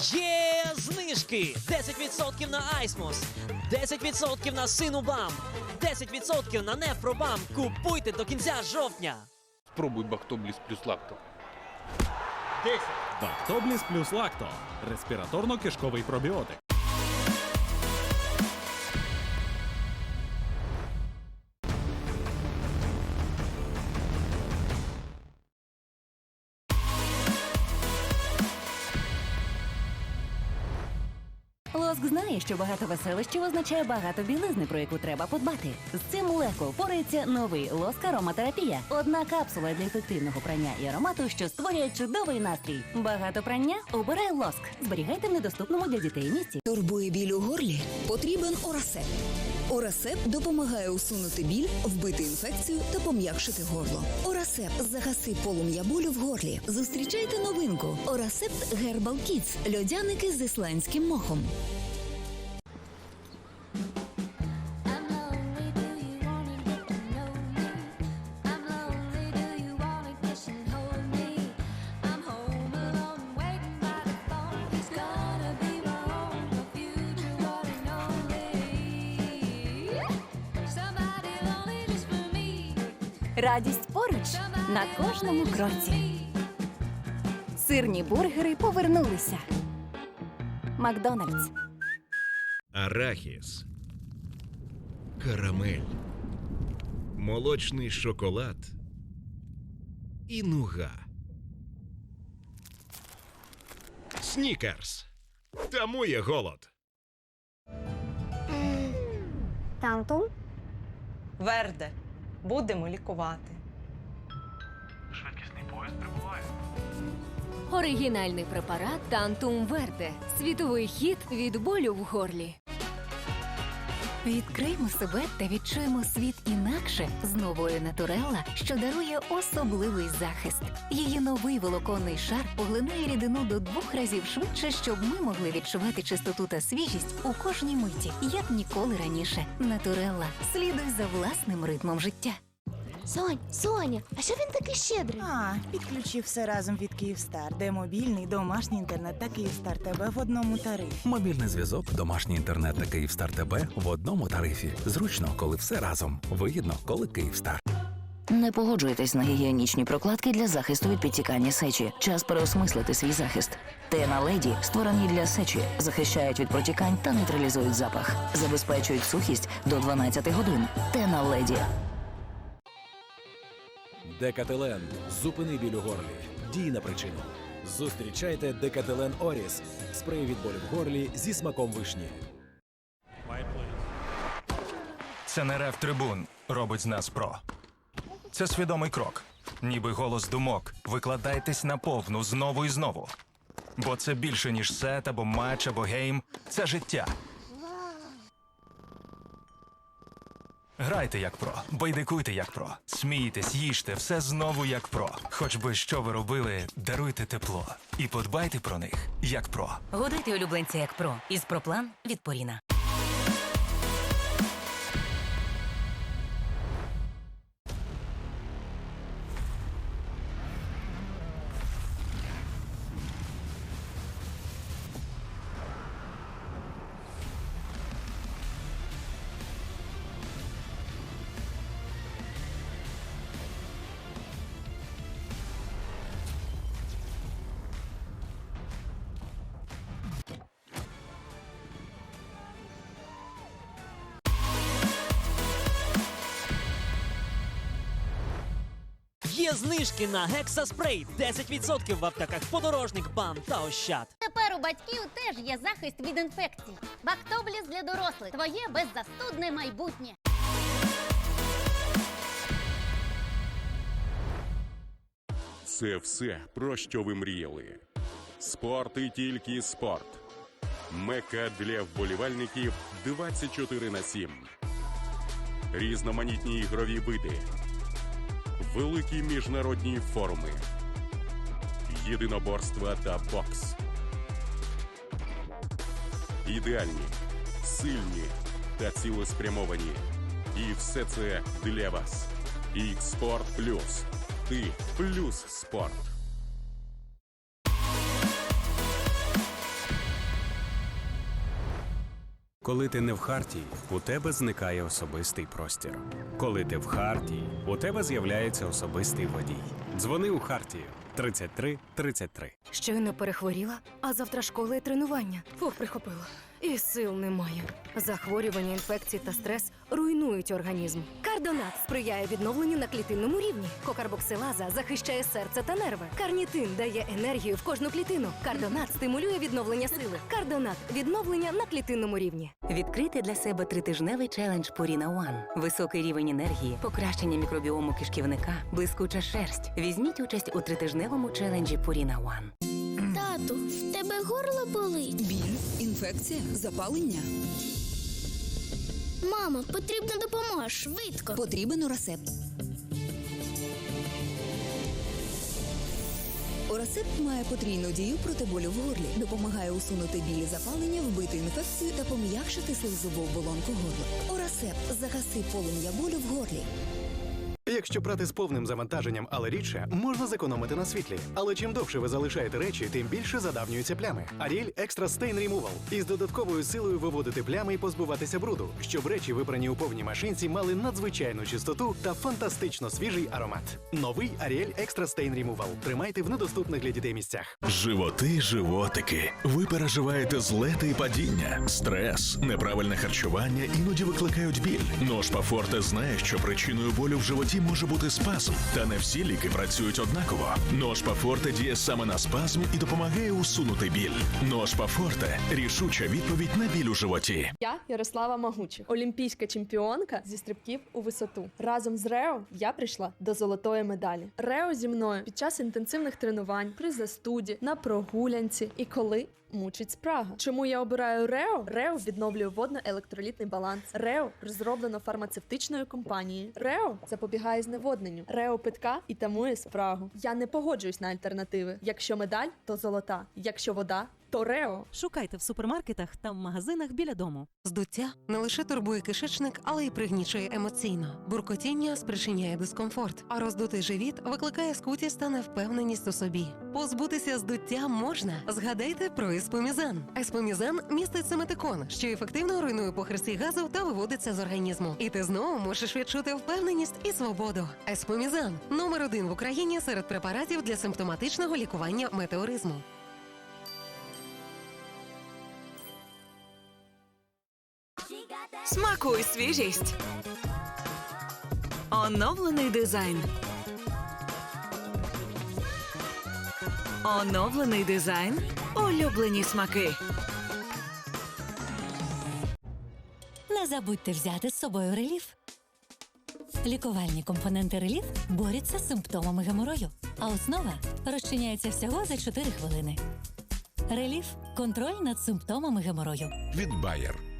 Є знижки! 10% на Айсмус, 10% на Синубам, 10% на Нефробам. Купуйте до кінця жовтня. Спробуй Бактобліс плюс лакто. Бактобліс плюс лакто. Респіраторно-кишковий пробіотик. Лоск знає, що багато веселищів означає багато білизни, про яку треба подбати. З цим легко впорається новий лоск ароматерапія. Одна капсула для ефективного прання і аромату, що створює чудовий настрій. Багато прання обирай лоск. Зберігайте в недоступному для дітей місці. Турбує біль у горлі? Потрібен Орасеп. Орасеп допомагає усунути біль, вбити інфекцію та пом'якшити горло. Орасеп загаси полум'я болю в горлі. Зустрічайте новинку. Орасепт Гербал Кітс. Льодяники з ісландським мохом. Радість поруч на кожному кроці. Сирні бургери повернулися. Макдональдс. арахіс, карамель, молочний шоколад і нуга. Снікерс. Тамує голод. Тантум? Верде, будемо лікувати. Швидкісний поїзд прибуває. Оригінальний препарат Тантум Верде. Світовий хід від болю в горлі. Відкриймо себе та відчуємо світ інакше з новою Натурелла, що дарує особливий захист. Її новий волоконний шар поглинає рідину до двох разів швидше, щоб ми могли відчувати чистоту та свіжість у кожній миті, як ніколи раніше. Натурелла слідуй за власним ритмом життя. Сонь, Соня, а що він такий щедрий? А, підключив все разом від Київстар, де мобільний, домашній інтернет та Київстар ТБ в одному тарифі. Мобільний зв'язок, домашній інтернет та Київстар ТБ в одному тарифі. Зручно, коли все разом. Вигідно, коли Київстар. Не погоджуйтесь на гігієнічні прокладки для захисту від підтікання сечі. Час переосмислити свій захист. Тена леді створені для сечі, захищають від протікань та нейтралізують запах, забезпечують сухість до 12 годин. Тена леді. Декателен. Зупини біль у горлі. Дій на причину. Зустрічайте Декателен Оріс. Спрей від болю в горлі зі смаком вишні. Це не рев трибун робить з нас про. Це свідомий крок. Ніби голос думок. Викладайтесь на повну знову і знову. Бо це більше, ніж сет або матч, або гейм. Це життя. Грайте як про, байдикуйте як про, смійтесь, їжте, все знову як про. Хоч би що ви робили, даруйте тепло і подбайте про них як про. Годуйте улюбленця як про із проплан від Поріна. Є знижки на гексаспрей, 10% в аптеках подорожник, бам та ощад. Тепер у батьків теж є захист від інфекцій. Бактобліс для дорослих. Твоє беззастудне майбутнє. Це все, про що ви мріяли. Спорт і тільки спорт. Мека для вболівальників 24 на 7. Різноманітні ігрові види. Великі міжнародні форуми. Єдиноборства та бокс. Ідеальні, сильні та цілеспрямовані. І все це для вас. Ікспорт Плюс. Ти плюс спорт. Коли ти не в Хартії, у тебе зникає особистий простір. Коли ти в Хартії, у тебе з'являється особистий водій. Дзвони у Хартію 33 33. Щойно перехворіла, а завтра школа і тренування. Фух, прихопила. І сил немає. Захворювання, інфекції та стрес руйнують організм. Кардонат сприяє відновленню на клітинному рівні. Кокарбоксилаза захищає серце та нерви. Карнітин дає енергію в кожну клітину. Кардонат стимулює відновлення сили. Кардонат відновлення на клітинному рівні. Відкрити для себе тритижневий челендж Purina One. Високий рівень енергії, покращення мікробіому кишківника, блискуча шерсть. Візьміть участь у тритижневому челенджі Purina One. Тату, в тебе горло болить. Біль, інфекція, запалення. Мамо, потрібна допомога швидко. Потрібен Орасеп. Орасеп має потрійну дію проти болю в горлі, допомагає усунути білі запалення, вбити інфекцію та пом'якшити слизову оболонку горла. Орасеп загаси полум'я болю в горлі. Якщо прати з повним завантаженням, але рідше, можна зекономити на світлі. Але чим довше ви залишаєте речі, тим більше задавнюються плями. Ariel Extra Stain Removal із додатковою силою виводити плями і позбуватися бруду, щоб речі, випрані у повній машинці, мали надзвичайну чистоту та фантастично свіжий аромат. Новий Ariel Extra Stain Removal. Тримайте в недоступних для дітей місцях. Животи, животики. Ви переживаєте злети і падіння, стрес, неправильне харчування іноді викликають біль. Ножпа Форте знає, що причиною болю в животі може бути спазм, та не всі ліки працюють однаково. Ножпа Форте діє саме на спазм і допомагає усунути біль. Ножпа Форте рішуча відповідь на біль у животі. Я Ярослава Магучих, олімпійська чемпіонка зі стрибків у висоту. Разом з Рео я прийшла до золотої медалі. Рео зі мною під час інтенсивних тренувань, при застуді, на прогулянці і коли. Мучить спрага. Чому я обираю Рео? Рео відновлює водно-електролітний баланс. Рео розроблено фармацевтичною компанією. Рео запобігає зневодненню. реопитка і тамує спрагу. Я не погоджуюсь на альтернативи. Якщо медаль, то золота. Якщо вода, то Рео. Шукайте в супермаркетах та в магазинах біля дому. Здуття не лише турбує кишечник, але й пригнічує емоційно. Буркотіння спричиняє дискомфорт, а роздутий живіт викликає скутість та невпевненість у собі. Позбутися здуття можна. Згадайте про еспомізан. Еспомізан містить семетикон, що ефективно руйнує похресті газу та виводиться з організму. І ти знову можеш відчути впевненість і свободу. Еспомізан номер один в Україні серед препаратів для симптоматичного лікування метеоризму. Смакуй свіжість. Оновлений дизайн. Оновлений дизайн. Улюблені смаки. Не забудьте взяти з собою реліф. Лікувальні компоненти реліф борються з симптомами геморою, а основа розчиняється всього за 4 хвилини. Реліф контроль над симптомами геморою. Від Bayer.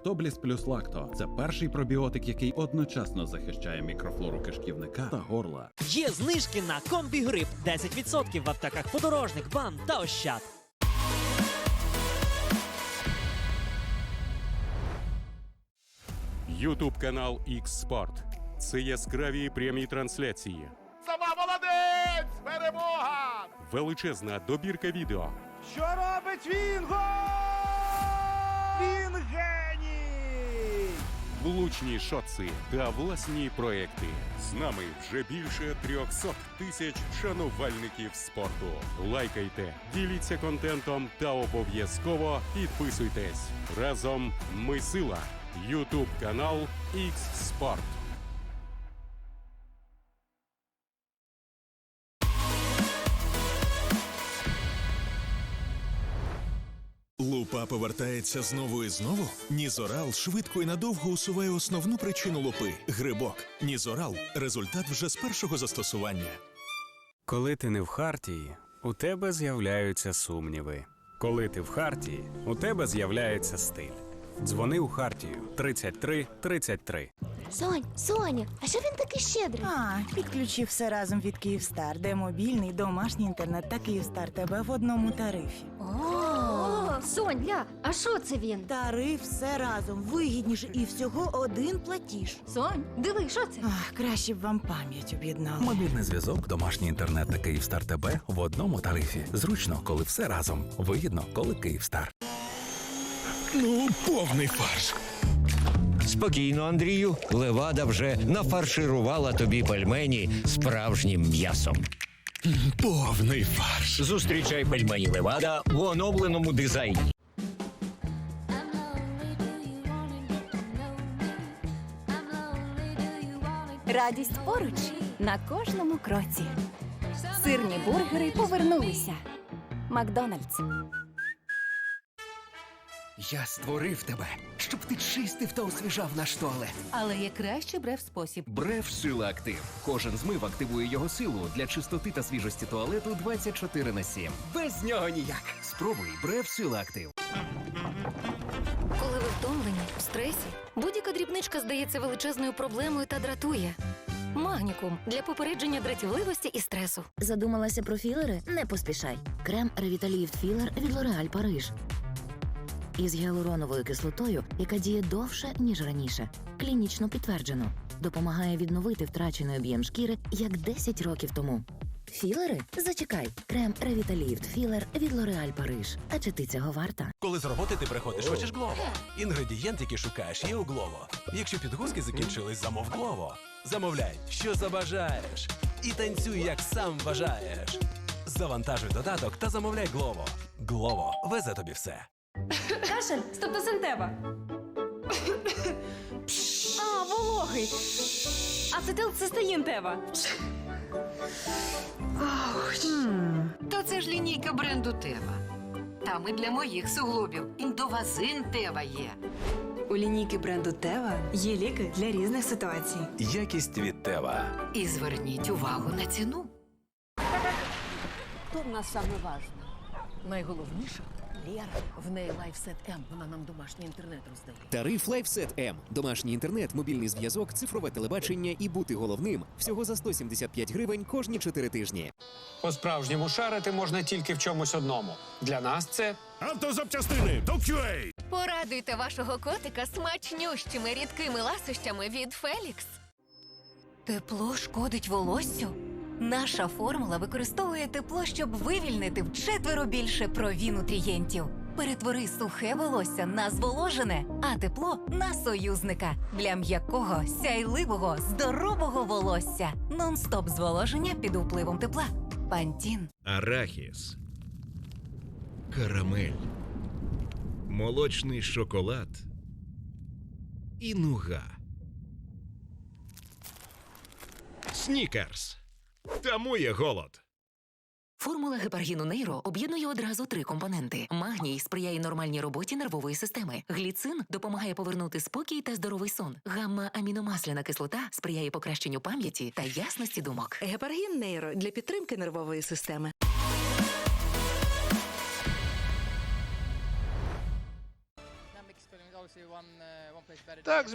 Бактобліс плюс лакто це перший пробіотик, який одночасно захищає мікрофлору кишківника та горла. Є знижки на комбігрип 10% в аптеках подорожник, бам та ощад. Ютуб канал X Sport. Це яскраві прямі трансляції, Сама молодець! Перемога! величезна добірка відео, Що робить Вінго? Влучні шоци та власні проекти. З нами вже більше 300 тисяч шанувальників спорту. Лайкайте, діліться контентом та обов'язково підписуйтесь. Разом ми сила. Ютуб канал X Sport. Лупа повертається знову і знову. Нізорал швидко і надовго усуває основну причину лупи грибок. Нізорал результат вже з першого застосування. Коли ти не в хартії, у тебе з'являються сумніви. Коли ти в хартії, у тебе з'являється стиль. Дзвони у хартію 33 33. Сонь, Соня, а що він такий щедрий? А, підключив все разом від Київстар, де мобільний, домашній інтернет та Київстар тебе в одному тарифі. О, Сонь, ля, а що це він? Тариф все разом вигідніше і всього один платіж. Сонь, диви, що це? Ах, краще б вам пам'ять об'єднала. Мобільний зв'язок, домашній інтернет та Київстар ТБ в одному тарифі. Зручно, коли все разом. Вигідно, коли Київстар. Ну, повний фарш. Спокійно, Андрію. Левада вже нафарширувала тобі пельмені справжнім м'ясом. Повний фарш. Зустрічай пельмені Левада в оновленому дизайні. Радість поруч на кожному кроці. Сирні бургери повернулися. Макдональдс. Я створив тебе, щоб ти чистив та освіжав наш туалет. Але є кращий брев спосіб. Бреф Сила Актив. Кожен змив активує його силу для чистоти та свіжості туалету 24 на 7. Без нього ніяк. Спробуй Бреф Сила Актив. Коли ви втомлені, в стресі, будь-яка дрібничка здається величезною проблемою та дратує. Магнікум для попередження дратівливості і стресу. Задумалася про філери? Не поспішай. Крем Revitalift Філер від L'Oréal Париж. Із гіалуроновою кислотою, яка діє довше, ніж раніше. Клінічно підтверджено. Допомагає відновити втрачений об'єм шкіри, як 10 років тому. Філери? Зачекай. Крем Revitalift Філер від L'Oréal Париж. А чи ти цього варта? Коли з роботи ти приходиш, хочеш Глово. Інгредієнт, який шукаєш, є у Глово. Якщо підгузки закінчились, замов Глово. Замовляй, що забажаєш. І танцюй, як сам бажаєш. Завантажуй додаток та замовляй Глово. Глово везе тобі все. Кашель, стептосинтева. А, вологий. Ацетилцистеїн тева. То це ж лінійка бренду Тева. Там і для моїх суглобів індовазин Тева є. У лінійки бренду Тева є ліки для різних ситуацій. Якість від Тева. І зверніть увагу на ціну. Хто в нас саме важливий? Найголовніше Лєра. В неї лайфсет М. Вона нам домашній інтернет роздає. Тариф LifeSet M. Домашній інтернет, мобільний зв'язок, цифрове телебачення і бути головним всього за 175 гривень кожні 4 тижні. По-справжньому шарити можна тільки в чомусь одному. Для нас це Автозапчастини до QA. Порадуйте вашого котика смачнющими рідкими ласощами від Фелікс. Тепло шкодить волоссю. Наша формула використовує тепло, щоб вивільнити вчетверо більше прові нутрієнтів. Перетвори сухе волосся на зволожене, а тепло на союзника для м'якого, сяйливого, здорового волосся. Нон-стоп зволоження під впливом тепла. Пантін. Арахіс, карамель, молочний шоколад і нуга. Снікерс. Тамує голод. Формула гепаргіну Нейро об'єднує одразу три компоненти: магній сприяє нормальній роботі нервової системи. Гліцин допомагає повернути спокій та здоровий сон. Гамма-аміномасляна кислота сприяє покращенню пам'яті та ясності думок. Гепаргін нейро для підтримки нервової системи. Так,